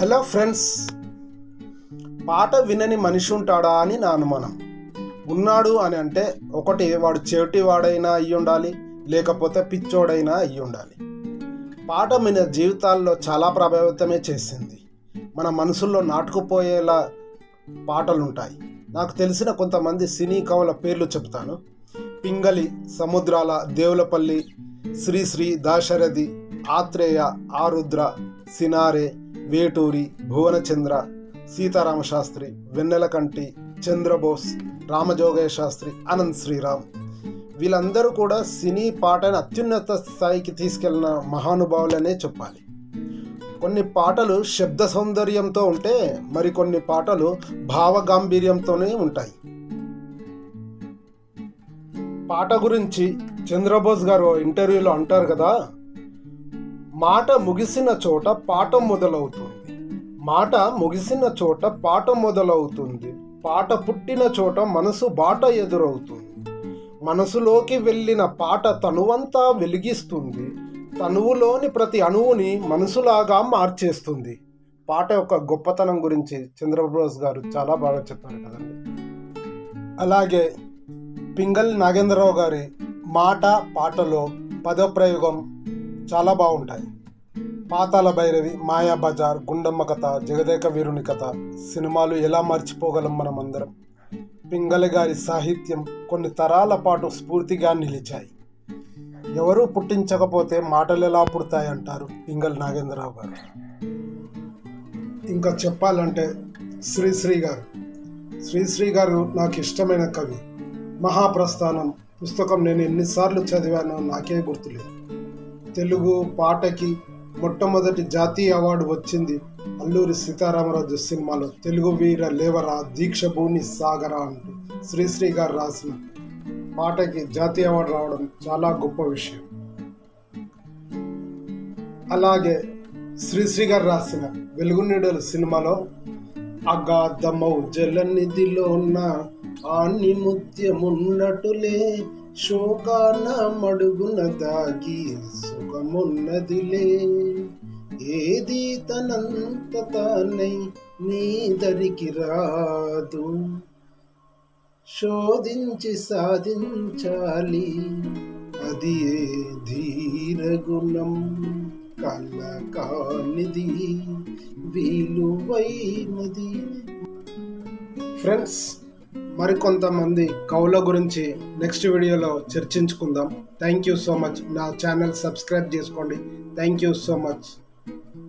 Hello friends పాట వినని మనిషి ఉంటాడా అని నా అనుమానం. ఉన్నాడు అని అంటే ఒకటి వాడు చెవిటివాడైనా అయ్యి ఉండాలి లేకపోతే పిచ్చోడైనా అయ్యి ఉండాలి. పాట మన జీవితాల్లో చాలా ప్రభావితమే చేసింది. మన మనసుల్లో నాటుకుపోయేలా పాటలు ఉంటాయి నాకు తెలిసిన కొంతమంది సినీ కవుల పేర్లు చెప్తాను. పింగళి సముద్రాల దేవులపల్లి శ్రీశ్రీ దాశరథి ఆత్రేయ ఆరుద్ర సినారే వేటూరి భువనచంద్ర సీతారామ శాస్త్రి వెన్నెలకంటి చంద్రబోస్ రామజోగయ్య శాస్త్రి అనంత్ శ్రీరామ్. వీళ్ళందరూ కూడా సినీ పాటను అత్యున్నత స్థాయికి తీసుకెళ్ళిన మహానుభావులనే చెప్పాలి. కొన్ని పాటలు శబ్ద సౌందర్యంతో ఉంటే మరికొన్ని పాటలు భావగాంభీర్యంతోనే ఉంటాయి. పాట గురించి చంద్రబోస్ గారు ఓ ఇంటర్వ్యూలో అంటారు కదా మాట ముగిసిన చోట పాట మొదలవుతుంది. మాట ముగిసిన చోట పాట మొదలవుతుంది. పాట పుట్టిన చోట మనసు బాట ఎదురవుతుంది. మనసులోకి వెళ్ళిన పాట తనువంతా వెలిగిస్తుంది. తనువులోని ప్రతి అణువుని మనసులాగా మార్చేస్తుంది. పాట యొక్క గొప్పతనం గురించి చంద్రబోస్ గారు చాలా బాగా చెప్పారు కదండి. అలాగే పింగల్ నాగేంద్రరావు గారి మాట పాటలో పదప్రయోగం చాలా బాగుంటాయి. పాతాల భైరవి మాయా బజార్ గుండమ్మ కథ జగదేక వీరుని కథ సినిమాలు ఎలా మర్చిపోగలం మనం అందరం పింగళి గారి సాహిత్యం కొన్ని తరాల పాటు స్ఫూర్తిగా నిలిచాయి. ఎవరూ పుట్టించకపోతే మాటలు ఎలా పుడతాయి అంటారు పింగల్ నాగేంద్రరావు గారు? ఇంకా చెప్పాలంటే శ్రీశ్రీ గారు. శ్రీశ్రీ గారు నాకు ఇష్టమైన కవి. మహాప్రస్థానం పుస్తకం నేను ఎన్నిసార్లు చదివానో నాకే గుర్తులేదు. తెలుగు పాటకి మొట్టమొదటి జాతీయ అవార్డు వచ్చింది అల్లూరి సీతారామరాజు సినిమాలో. తెలుగు వీర లేవరా దీక్ష భూమి సాగరా అంటూ శ్రీశ్రీ గారు రాసిన పాటకి జాతీయ అవార్డు రావడం చాలా గొప్ప విషయం. అలాగే శ్రీశ్రీ గారు రాసిన వెలుగునీడలు సినిమాలో అగాధమౌ జలనిధిలో ఉన్న ఆని ముత్యమున్నటులే శోకాన మడుగున దాగి సుఖమున్నదిలే. ఏది తనంత తానై నీ దరికి రాదు. శోధించి సాధించాలి అది ఏ ధీరగుణం? కల కానిది విలువైనది. ఫ్రెండ్స్ మరికొంతమంది కవుల గురించి నెక్స్ట్ వీడియోలో చర్చించుకుందాం. థ్యాంక్ యూ సో మచ్ నా ఛానల్ సబ్స్క్రైబ్ చేసుకోండి. Thank you so much